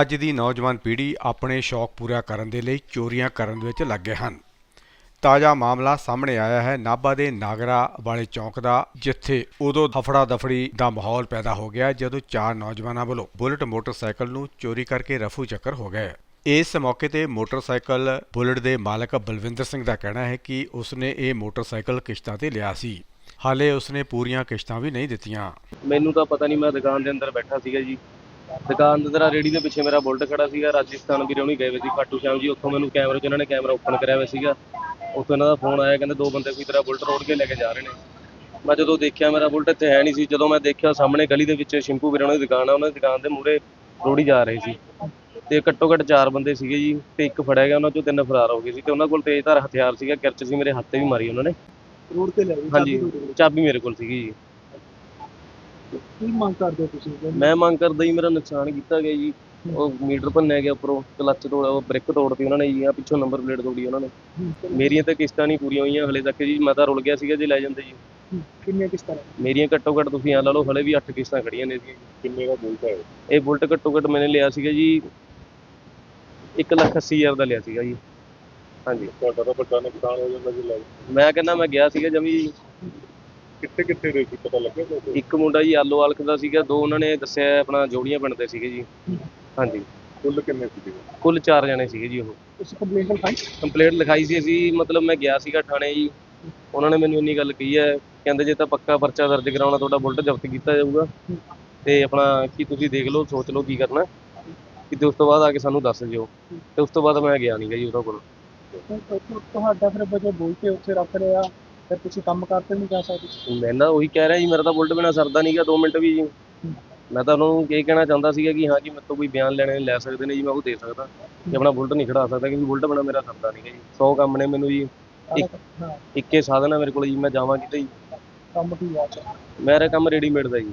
ਅੱਜ ਦੀ ਨੌਜਵਾਨ ਪੀੜ੍ਹੀ ਆਪਣੇ ਸ਼ੌਕ ਪੂਰਾ ਕਰਨ ਦੇ ਲਈ ਚੋਰੀਆਂ ਕਰਨ ਵਿੱਚ ਲੱਗੇ ਹਨ। ਤਾਜ਼ਾ ਮਾਮਲਾ ਸਾਹਮਣੇ ਆਇਆ ਹੈ। ਨਾਭਾ ਦੇ ਨਾਗਰਾ ਵਾਲੇ ਚੌਂਕ ਦਾ, ਜਿੱਥੇ ਉਦੋਂ ਹਫੜਾ ਦਫੜੀ ਦਾ ਮਾਹੌਲ ਪੈਦਾ ਹੋ ਗਿਆ, ਜਦੋਂ ਚਾਰ ਨੌਜਵਾਨਾਂ ਵੱਲੋਂ ਬੁਲਟ ਮੋਟਰਸਾਈਕਲ ਨੂੰ ਚੋਰੀ ਕਰਕੇ ਰਫੂ ਚੱਕਰ ਹੋ ਗਏ। ਇਸ ਮੌਕੇ ਤੇ ਮੋਟਰਸਾਈਕਲ ਬੁਲਟ ਦੇ ਮਾਲਕ ਬਲਵਿੰਦਰ ਸਿੰਘ ਦਾ ਕਹਿਣਾ ਹੈ ਕਿ ਉਸਨੇ ਇਹ ਮੋਟਰਸਾਈਕਲ ਕਿਸ਼ਤਾਂ ਤੇ ਲਿਆ ਸੀ। ਹਾਲੇ ਉਸਨੇ ਪੂਰੀਆਂ ਕਿਸ਼ਤਾਂ ਵੀ ਨਹੀਂ ਦਿੱਤੀਆਂ। ਮੈਨੂੰ ਤਾਂ ਪਤਾ ਨਹੀਂ, ਮੈਂ ਦੁਕਾਨ ਦੇ ਅੰਦਰ ਬੈਠਾ ਸੀਗਾ ਜੀ। ਦੁਕਾਨ ਦੇ ਅੰਦਰ ਰੇੜੀ ਦੇ ਪਿੱਛੇ ਮੇਰਾ ਬੁਲਟ ਖੜਾ ਸੀਗਾ ਰਾਜਸਥਾਨ ਵੀਰੇ ਉਹਨੀ ਗਏ ਹੋਏ ਸੀ ਖਾਟੂ ਸ਼ਾਮ ਜੀ ਉੱਥੋਂ ਮੈਨੂੰ ਕੈਮਰੇ 'ਚ ਉਹਨਾਂ ਨੇ ਕੈਮਰਾ ਓਪਨ ਕਰਿਆ ਹੋਇਆ ਸੀਗਾ। ਉੱਥੋਂ ਇਹਨਾਂ ਦਾ ਫੋਨ ਆਇਆ ਕਹਿੰਦੇ ਦੋ ਬੰਦੇ ਕੋਈ ਤੇਰਾ ਬੁਲਟ ਰੋੜ ਕੇ ਲੈ ਕੇ ਜਾ ਰਹੇ ਨੇ। ਮੈਂ ਜਦੋਂ ਦੇਖਿਆ ਮੇਰਾ ਬੁਲਟ ਇੱਥੇ ਹੈ ਨਹੀਂ ਸੀ ਜਦੋਂ ਮੈਂ ਦੇਖਿਆ ਸਾਹਮਣੇ ਗਲੀ ਦੇ ਵਿੱਚ ਸ਼ਿੰਪੂ ਵੀਰੇ ਉਹਨਾਂ ਦੀ ਦੁਕਾਨ ਆ ਉਹਨਾਂ ਦੀ ਦੁਕਾਨ ਦੇ ਮੂਹਰੇ ਰੋੜੀ ਜਾ ਰਹੇ ਸੀ। ਤੇ ਘੱਟੋ ਘੱਟ ਚਾਰ ਬੰਦੇ ਸੀਗੇ ਜੀ ਤੇ ਇੱਕ ਫੜਿਆ ਗਿਆ ਉਹਨਾਂ ਚੋਂ ਤਿੰਨ ਫਰਾਰ ਹੋ ਗਏ ਸੀ ਤੇ ਉਹਨਾਂ ਕੋਲ ਤੇਜ਼ਧਾਰ ਹਥਿਆਰ ਸੀਗਾ ਕਿਰਚ ਸੀ ਮੇਰੇ ਹੱਥ ਤੇ ਵੀ ਮਾਰੀ ਉਹਨਾਂ ਨੇ। ਤੇ ਲੈ ਗਏ ਹਾਂਜੀ ਚਾਬੀ ਮੇਰੇ ਕੋਲ ਸੀਗੀ ਜੀ। ਕੀ ਮੰਗ ਕਰਦੇ ਹੋ ਤੁਸੀਂ? ਮੈਂ ਮੰਗ ਕਰਦਾ ਜੀ ਮੇਰਾ ਨੁਕਸਾਨ ਕੀਤਾ ਗਿਆ ਜੀ। ਉਹ ਮੀਟਰ ਭੰਨਿਆ ਗਿਆ ਉੱਪਰੋਂ ਕਲੱਚ ਤੋੜ ਉਹ ਬ੍ਰੇਕ ਤੋੜਤੀ ਉਹਨਾਂ ਨੇ ਜੀ ਆ ਪਿੱਛੋਂ ਨੰਬਰ ਪਲੇਟ ਤੋੜੀ ਉਹਨਾਂ ਨੇ। ਮੇਰੀਆਂ ਤਾਂ ਕਿਸ਼ਤਾਂ ਨਹੀਂ ਪੂਰੀਆਂ ਹੋਈਆਂ ਹਲੇ ਤੱਕ ਜੀ ਮੈਂ ਤਾਂ ਰੁਲ ਗਿਆ ਸੀਗਾ ਜੇ ਲੈ ਜਾਂਦੇ ਜੀ। ਕਿੰਨੀਆਂ ਕਿਸ ਤਰ੍ਹਾਂ ਮੇਰੀਆਂ ਘੱਟੋ ਘੱਟ ਤੁਸੀਂ ਆ ਲਾ ਲਓ ਹਲੇ ਵੀ 8 ਕਿਸ਼ਤਾਂ ਖੜੀਆਂ ਨੇ ਜੀ। ਕਿੰਨੇ ਦਾ ਬੁਲਟ ਹੈ? ਇਹ ਬੁਲਟ ਘੱਟੋ ਘੱਟ ਮੈਨੇ ਲਿਆ ਸੀਗਾ ਜੀ 1 ਲੱਖ 80 ਹਜ਼ਾਰ ਦਾ ਲਿਆ ਸੀਗਾ ਜੀ। ਹਾਂਜੀ। ਤੁਹਾਡਾ ਤਾਂ ਵੱਡਾ ਨੁਕਸਾਨ ਹੋ ਜਾਂਦਾ ਜੀ ਲੱਗ ਮੈਂ ਕਹਿੰਦਾ ਮੈਂ ਗਿਆ ਸੀਗਾ ਜਮੀ ਕਿੱਥੇ ਕਿੱਥੇ ਦੇ ਸੀ ਪਤਾ ਲੱਗਿਆ ਤੁਹਾਨੂੰ ਇੱਕ ਮੁੰਡਾ ਜੀ ਆਲੋ ਆਲਖ ਦਾ ਸੀਗਾ ਦੋ ਉਹਨਾਂ ਨੇ ਦੱਸਿਆ ਆਪਣਾ ਜੋੜੀਆਂ ਪਿੰਡ ਦੇ ਸੀਗੇ ਜੀ। ਹਾਂਜੀ। ਕੁੱਲ ਕਿੰਨੇ ਸੀ ਜੀ? ਕੁੱਲ 4 ਜਣੇ ਸੀਗੇ ਜੀ ਉਹ। ਤੁਸੀਂ ਕੰਪਲੇਂਟ ਲਿਖਾਈ? ਕੰਪਲੇਂਟ ਲਿਖਾਈ ਸੀ ਅਸੀਂ ਮਤਲਬ ਮੈਂ ਗਿਆ ਸੀਗਾ ਥਾਣੇ ਜੀ। ਉਹਨਾਂ ਨੇ ਮੈਨੂੰ ਇੰਨੀ ਗੱਲ ਕਹੀ ਹੈ ਕਹਿੰਦੇ ਜੇ ਤਾਂ ਪੱਕਾ ਪਰਚਾ ਦਰਜ ਕਰਾਉਣਾ ਤੁਹਾਡਾ ਬੁਲਟ ਜ਼ਬਤ ਕੀਤਾ ਜਾਊਗਾ। ਤੇ ਆਪਣਾ ਕੀ ਤੁਸੀਂ ਦੇਖ ਲਓ ਸੋਚ ਲਓ ਕੀ ਕਰਨਾ। ਕਿਤੇ ਉਸ ਤੋਂ ਬਾਅਦ ਆ ਕੇ ਸਾਨੂੰ ਦੱਸ ਦਿਓ। ਤੇ ਉਸ ਤੋਂ ਬਾਅਦ ਮੈਂ ਗਿਆ ਨਹੀਂ ਗਾ ਜੀ ਉਹਦੇ ਕੋਲ। ਤੁਹਾਡਾ ਫਿਰ ਵਜੇ ਬੋਲ ਕੇ ਉੱਥੇ ਰੱਖ ਰਿਹਾ ਫਿਰ ਤੁਸੀਂ ਕੰਮ ਕਰਦੇ ਨਹੀਂ ਜਾ ਸਕਦੇ। ਮੈਂ ਨਾ ਉਹੀ ਕਹਿ ਰਿਹਾ ਜੀ ਮੇਰਾ ਤਾਂ ਬੁਲਟ ਬਿਨਾ ਸਰਦਾ ਨਹੀਂਗਾ 2 ਮਿੰਟ ਵੀ ਜੀ। ਮੈਂ ਤਾਂ ਉਹਨਾਂ ਇਹ ਕਹਿਣਾ ਚਾਹੁੰਦਾ ਸੀਗਾ ਕਿ ਹਾਂ ਜੀ ਮੇਰੇ ਤੋਂ ਕੋਈ ਬਿਆਨ ਲੈਣੇ ਲੈ ਸਕਦੇ ਨੇ ਜੀ ਮੈਂ ਉਹ ਦੇ ਸਕਦਾ। ਕਿ ਆਪਣਾ ਬੁਲਟ ਨਹੀਂ ਖੜਾ ਸਕਦਾ ਕਿਉਂਕਿ ਬੁਲਟ ਬਿਨਾ ਮੇਰਾ ਸਰਦਾ ਨਹੀਂਗਾ ਜੀ। 100 ਕੰਮ ਨੇ ਮੈਨੂੰ ਜੀ। ਇੱਕ- ਹਾਂ। ਇੱਕੇ ਸਾਧਨ ਆ ਮੇਰੇ ਕੋਲ ਜੀ ਮੈਂ ਜਾਵਾਂ ਕਿਤੇ ਜੀ। ਕੰਮ ਕੀ ਆ ਚਾ ਮੇਰਾ ਕੰਮ ਰੈਡੀਮੇਡ ਦਾ ਜੀ।